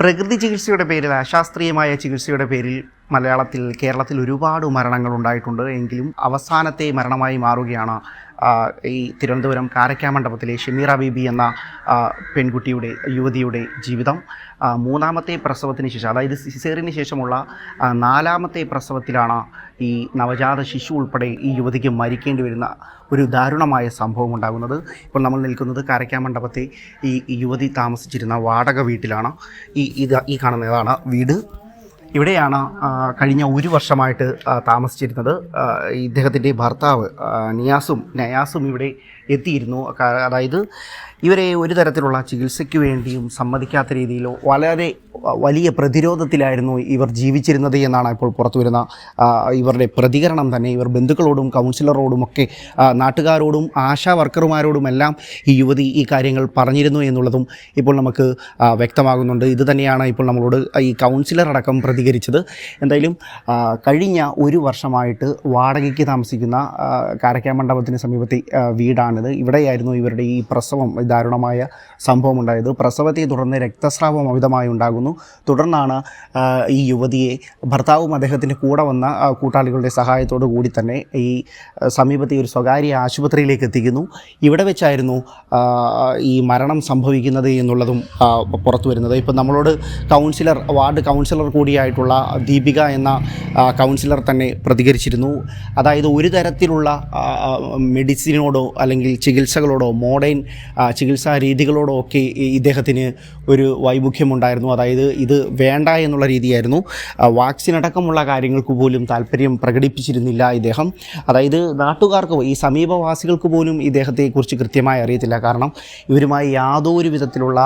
പ്രകൃതി ചികിത്സയുടെ പേരിൽ അശാസ്ത്രീയമായ ചികിത്സയുടെ പേരിൽ മലയാളത്തിൽ കേരളത്തിൽ ഒരുപാട് മരണങ്ങൾ ഉണ്ടായിട്ടുണ്ട്. എങ്കിലും അവസാനത്തെ മരണമായി മാറുകയാണ് ഈ തിരുവനന്തപുരം കാരക്കാമണ്ഡപത്തിലെ ഷമീറ ബീബി എന്ന പെൺകുട്ടിയുടെ യുവതിയുടെ ജീവിതം. മൂന്നാമത്തെ പ്രസവത്തിന് ശേഷം അതായത് സിസേറിന് ശേഷമുള്ള നാലാമത്തെ പ്രസവത്തിലാണ് ഈ നവജാത ശിശു ഉൾപ്പെടെ ഈ യുവതിക്ക് മരിക്കേണ്ടി വരുന്ന ഒരു ദാരുണമായ സംഭവം ഉണ്ടാകുന്നത്. ഇപ്പോൾ നമ്മൾ നിൽക്കുന്നത് കാരക്കാമണ്ഡപത്തെ ഈ യുവതി താമസിച്ചിരുന്ന വാടക വീട്ടിലാണ്. ഈ ഇത് ഈ കാണുന്നതാണ് വീട്. ഇവിടെയാണ് കഴിഞ്ഞ ഒരു വർഷമായിട്ട് താമസിച്ചിരുന്നത്. ഇദ്ദേഹത്തിന്റെ ഭർത്താവ് നിയാസും നയാസും ഇവിടെ എത്തിയിരുന്നു. അതായത് ഇവരെ ഒരു തരത്തിലുള്ള ചികിത്സയ്ക്ക് വേണ്ടിയും സമ്മതിക്കാത്ത രീതിയിലോ വളരെ വലിയ പ്രതിരോധത്തിലായിരുന്നു ഇവർ ജീവിച്ചിരുന്നത് എന്നാണ് ഇപ്പോൾ പുറത്തു വരുന്ന ഇവരുടെ പ്രതികരണം തന്നെ. ഇവർ ബന്ധുക്കളോടും കൗൺസിലറോടുമൊക്കെ നാട്ടുകാരോടും ആശാ വർക്കർമാരോടുമെല്ലാം ഈ യുവതി ഈ കാര്യങ്ങൾ പറഞ്ഞിരുന്നു എന്നുള്ളതും ഇപ്പോൾ നമുക്ക് വ്യക്തമാകുന്നുണ്ട്. ഇത് തന്നെയാണ് ഇപ്പോൾ നമ്മളോട് ഈ കൗൺസിലർ അടക്കം പ്രതികരിച്ചത്. എന്തായാലും കഴിഞ്ഞ ഒരു വർഷമായിട്ട് വാടകയ്ക്ക് താമസിക്കുന്ന കാരക്കാ മണ്ഡപത്തിന് സമീപത്തെ വീടാണിത്. ഇവിടെയായിരുന്നു ഇവരുടെ ഈ പ്രസവം ദാരുണമായ സംഭവം ഉണ്ടായത് പ്രസവത്തെ തുടർന്ന് രക്തസ്രാവം അമിതമായി ഉണ്ടാകുന്നു. തുടർന്നാണ് ഈ യുവതിയെ ഭർത്താവും അദ്ദേഹത്തിന്റെ കൂടെ വന്ന കൂട്ടാളികളുടെ സഹായത്തോടു കൂടി തന്നെ ഈ സമീപത്തെ ഒരു സ്വകാര്യ ആശുപത്രിയിലേക്ക് എത്തിക്കുന്നു. ഇവിടെ വെച്ചായിരുന്നു ഈ മരണം സംഭവിക്കുന്നത് എന്നുള്ളതും പുറത്തു വരുന്നത്. ഇപ്പം നമ്മളോട് കൗൺസിലർ വാർഡ് കൗൺസിലർ കൂടിയായിട്ടുള്ള ദീപിക എന്ന കൗൺസിലർ തന്നെ പ്രതികരിച്ചിരുന്നു. അതായത് ഒരു തരത്തിലുള്ള മെഡിസിനോടോ അല്ലെങ്കിൽ ചികിത്സകളോടോ മോഡേൺ ചികിത്സാ രീതികളോടോ ഒക്കെ ഇദ്ദേഹത്തിന് ഒരു വൈമുഖ്യമുണ്ടായിരുന്നു. അതായത് ഇത് വേണ്ട എന്നുള്ള രീതിയായിരുന്നു. വാക്സിൻ അടക്കമുള്ള കാര്യങ്ങൾക്ക് പോലും താല്പര്യം പ്രകടിപ്പിച്ചിരുന്നില്ല ഇദ്ദേഹം. അതായത് നാട്ടുകാർക്ക് ഈ സമീപവാസികൾക്ക് പോലും ഇദ്ദേഹത്തെക്കുറിച്ച് കൃത്യമായി അറിയത്തില്ല. കാരണം ഇവരുമായി യാതൊരു വിധത്തിലുള്ള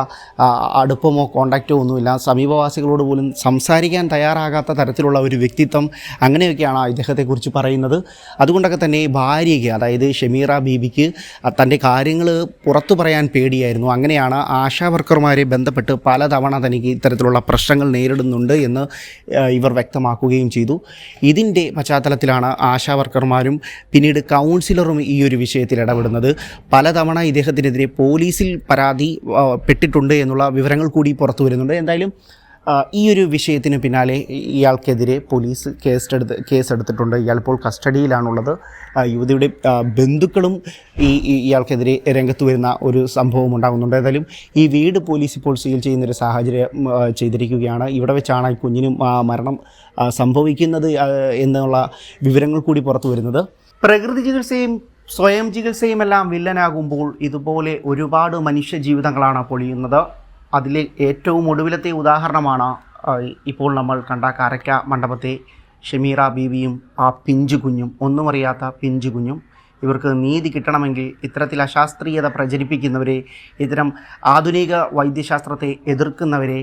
അടുപ്പമോ കോണ്ടാക്റ്റോ ഒന്നുമില്ല. സമീപവാസികളോട് പോലും സംസാരിക്കാൻ തയ്യാറാകാത്ത തരത്തിലുള്ള ഒരു വ്യക്തിത്വം അങ്ങനെയൊക്കെയാണ് ഇദ്ദേഹത്തെക്കുറിച്ച് പറയുന്നത്. അതുകൊണ്ടൊക്കെ തന്നെ ഭാര്യയ്ക്ക് അതായത് ഷമീറ ബീബിക്ക് തന്റെ കാര്യങ്ങൾ പുറത്തു പറയാൻ പേടിയായിരുന്നു. അങ്ങനെയാണ് ആശാ വർക്കർമാരെ ബന്ധപ്പെട്ട് പലതവണ തനിക്ക് ഇത്തരത്തിലുള്ള പ്രശ്നങ്ങൾ നേരിടുന്നുണ്ട് എന്ന് ഇവർ വ്യക്തമാക്കുകയും ചെയ്തു. ഇതിന്റെ പശ്ചാത്തലത്തിലാണ് ആശാ വർക്കർമാരും പിന്നീട് കൗൺസിലറും ഈ ഒരു വിഷയത്തിൽ ഇടപെടുന്നത്. പലതവണ ഇദ്ദേഹത്തിനെതിരെ പോലീസിൽ പരാതി പെട്ടിട്ടുണ്ട് എന്നുള്ള വിവരങ്ങൾ കൂടി പുറത്തു വരുന്നുണ്ട്. എന്തായാലും ഈ ഒരു വിഷയത്തിന് പിന്നാലെ ഇയാൾക്കെതിരെ പോലീസ് കേസെടുത്ത് കേസെടുത്തിട്ടുണ്ട്. ഇയാൾ ഇപ്പോൾ കസ്റ്റഡിയിലാണുള്ളത് യുവതിയുടെ ബന്ധുക്കളും ഈ ഇയാൾക്കെതിരെ രംഗത്ത് വരുന്ന ഒരു സംഭവം ഉണ്ടാകുന്നുണ്ട് ഏതായാലും ഈ വീട് പോലീസ് ഇപ്പോൾ സീൽ ചെയ്യുന്നൊരു സാഹചര്യം ചെയ്തിരിക്കുകയാണ്. ഇവിടെ വെച്ചാണ് ഈ കുഞ്ഞിനും മരണം സംഭവിക്കുന്നത് എന്നുള്ള വിവരങ്ങൾ കൂടി പുറത്തു വരുന്നത്. പ്രകൃതി ചികിത്സയും സ്വയം ചികിത്സയുമെല്ലാം വില്ലനാകുമ്പോൾ ഇതുപോലെ ഒരുപാട് മനുഷ്യ ജീവിതങ്ങളാണ് പൊളിയുന്നത്. അതിലെ ഏറ്റവും ഒടുവിലത്തെ ഉദാഹരണമാണ് ഇപ്പോൾ നമ്മൾ കണ്ട കരയ്ക്ക മണ്ഡപത്തെ ഷമീറ ബീവിയും ആ പിഞ്ചു കുഞ്ഞും ഒന്നും അറിയാത്ത പിഞ്ചു കുഞ്ഞും ഇവർക്ക് നീതി കിട്ടണമെങ്കിൽ ഇത്തരത്തിൽ അശാസ്ത്രീയത പ്രചരിപ്പിക്കുന്നവരെ ഇത്തരം ആധുനിക വൈദ്യശാസ്ത്രത്തെ എതിർക്കുന്നവരെ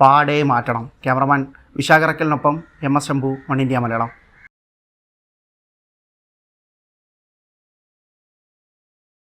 പാടെ മാറ്റണം. Cameraman വിശാഖറക്കലിനൊപ്പം M S Shambhu one India Malayalam.